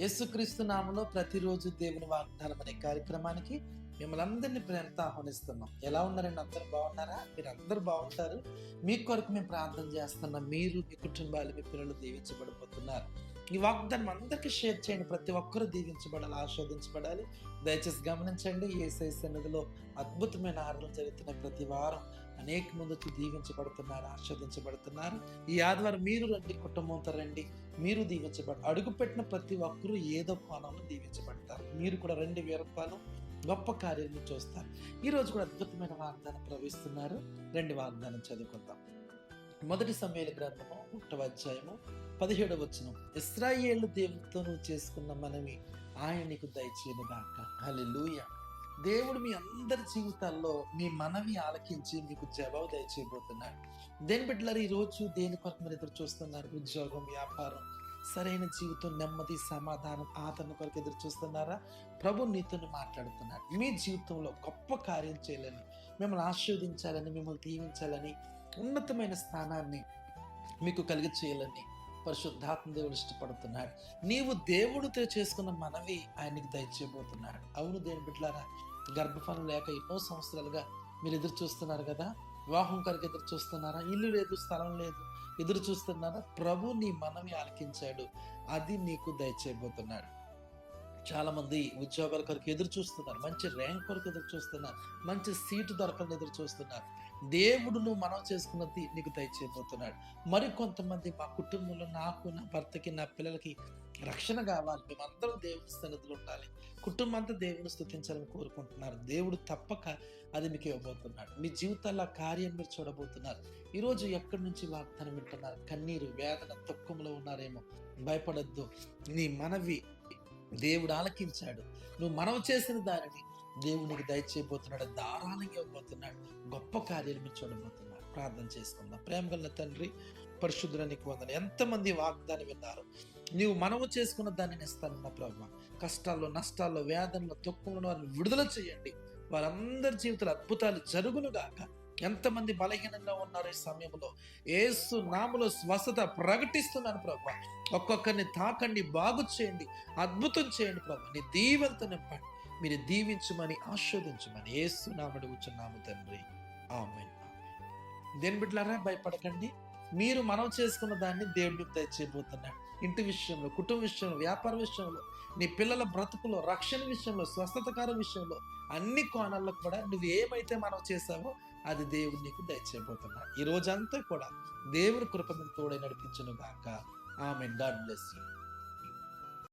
యేసుక్రీస్తు నామలో ప్రతిరోజు దేవుని వాగ్దానం అనే కార్యక్రమానికి మిమ్మల్ని అందరినీ ప్రేమతో ఆహ్వానిస్తున్నాం. ఎలా ఉన్నారండి? అందరూ బాగున్నారా? మీరు అందరూ బాగుంటారు. మీ కొరకు మేము ప్రార్థన చేస్తున్నాం. మీరు మీ కుటుంబాలు మీ పిల్లలు దీవించబడిపోతున్నారు. ఈ వాగ్దానం అందరికీ షేర్ చేయండి. ప్రతి ఒక్కరూ దీవించబడాలి ఆస్వాదించబడాలి. దయచేసి గమనించండి. ఏసై సన్నిధిలో అద్భుతమైన ఆరాధనలు జరుగుతున్న ప్రతి వారం అనేక మంది వచ్చి దీవించబడుతున్నారు ఆస్వాదించబడుతున్నారు ఈ ఆదివారం మీరు రండి కుటుంబంతో రండి మీరు దీవించబడ అడుగుపెట్టిన ప్రతి ఒక్కరూ ఏదో కోణంలో దీవించబడతారు. మీరు కూడా రెండు వీరత్వాలు గొప్ప కార్యాలను చూస్తారు. ఈరోజు కూడా అద్భుతమైన వాగ్దానం ప్రవేశిస్తున్నారు రెండు వాగ్దానం చదువుకుందాం. మొదటి సమయాల గ్రంథము ఒకటవ అధ్యాయము పదిహేడవ వచనం. ఇస్రాయేళ్ళు దేవునితో నువ్వు చేసుకున్న మనవి ఆయన నీకు దయచేయను దాక హల్లెలూయా. దేవుడు మీ అందరి జీవితాల్లో మీ మనవి ఆలకించి మీకు జవాబు దయచేయబోతున్నాడు. దేని బిడ్డలారు ఈరోజు రోజు దేని కొరకు మీరు ఎదురు చూస్తున్నారు? ఉద్యోగం వ్యాపారం సరైన జీవితం నెమ్మది సమాధానం ఆదరణ కొరకు ఎదురు చూస్తున్నారా? ప్రభు నీతో మాట్లాడుతున్నాడు. మీ జీవితంలో గొప్ప కార్యం చేయాలని మిమ్మల్ని ఆశీర్వదించాలని మిమ్మల్ని దీవించాలని ఉన్నతమైన స్థానాన్ని మీకు కలిగి చేయాలని పరిశుద్ధాత్మ దేవుడు ఇష్టపడుతున్నాడు. నీవు దేవుడితో చేసుకున్న మనవి ఆయనకి దయచేయబోతున్నాడు. అవును దేని బిడ్డలారా గర్భఫలం లేక ఎన్నో సంవత్సరాలుగా మీరు ఎదురు చూస్తున్నారు కదా? వివాహం కొరకు ఎదురు చూస్తున్నారా? ఇల్లు లేదు స్థలం లేదు. ఎదురు చూస్తున్నారా? ప్రభు నీ మనవి ఆలకించాడు. అది నీకు దయచేయబోతున్నాడు. చాలామంది ఉద్యోగాల కొరకు ఎదురు చూస్తున్నారు. మంచి ర్యాంక్ కొరకు ఎదురు చూస్తున్నారు. మంచి సీటు దొరకని ఎదురు చూస్తున్నారు. దేవుడు నువ్వు మనం చేసుకున్నది నీకు దయచేయబోతున్నాడు. మరి కొంతమంది మా కుటుంబంలో నాకు నా భర్తకి నా పిల్లలకి రక్షణ కావాలి. మేమందరం దేవుని సన్నిధిలో ఉండాలి. కుటుంబం అంతా దేవుని స్థుతించాలని కోరుకుంటున్నారు. దేవుడు తప్పక అది మీకు ఇవ్వబోతున్నాడు. మీ జీవితాల్లో కార్యం మీరు చూడబోతున్నారు. ఈరోజు ఎక్కడి నుంచి వాగ్దానం వింటున్నారు? కన్నీరు వేదన తక్కువలో ఉన్నారేమో. భయపడద్దు. నీ మనవి దేవుడు ఆలకించాడు. నువ్వు మనం చేసిన దానిని దేవునికి దయచేయబోతున్నాడు ధారాళంగా ఇవ్వబోతున్నాడు గొప్ప కార్యాలు మీరు చూడబోతున్నాడు ప్రార్థన చేసుకుందాం. ప్రేమ గల తండ్రి పరిశుద్ధునికి వందన ఎంతమంది వాగ్దానం విన్నారు? నీవు మనము చేసుకున్న దానిని ఇస్తానన్న ప్రభు. కష్టాల్లో నష్టాల్లో వేదనలో తొక్కులను వారిని విడుదల చేయండి. వారందరి జీవితంలో అద్భుతాలు జరుగును గాక. ఎంతమంది బలహీనంగా ఉన్నారు ఈ సమయంలో? ఏసు నాములో స్వస్థత ప్రకటిస్తున్నాను ప్రభా. ఒక్కొక్కరిని తాకండి బాగు చేయండి అద్భుతం చేయండి ప్రభా. నీ దీవెంత నింపండి మీరు దీవించమని ఆస్వాదించమని ఏసు నామడు కూర్చున్నాము తండ్రి. ఆమె దేని బిడ్డలారా భయపడకండి. మీరు మనం చేసుకున్న దాన్ని దేవుడు తెచ్చేయబోతున్నాడు ఇంటి విషయంలో కుటుంబ విషయంలో వ్యాపార విషయంలో నీ పిల్లల బ్రతుకులో రక్షణ విషయంలో స్వస్థతకార విషయంలో అన్ని కోణాల్లో కూడా నువ్వు ఏమైతే మనం చేసావో అది దేవుడు నీకు దయచేయబోతున్నా ఈ రోజంతా కూడా దేవుని కృపను తోడే నడిపించను గాక. ఆమె గాడ్ బ్లెస్ యూ.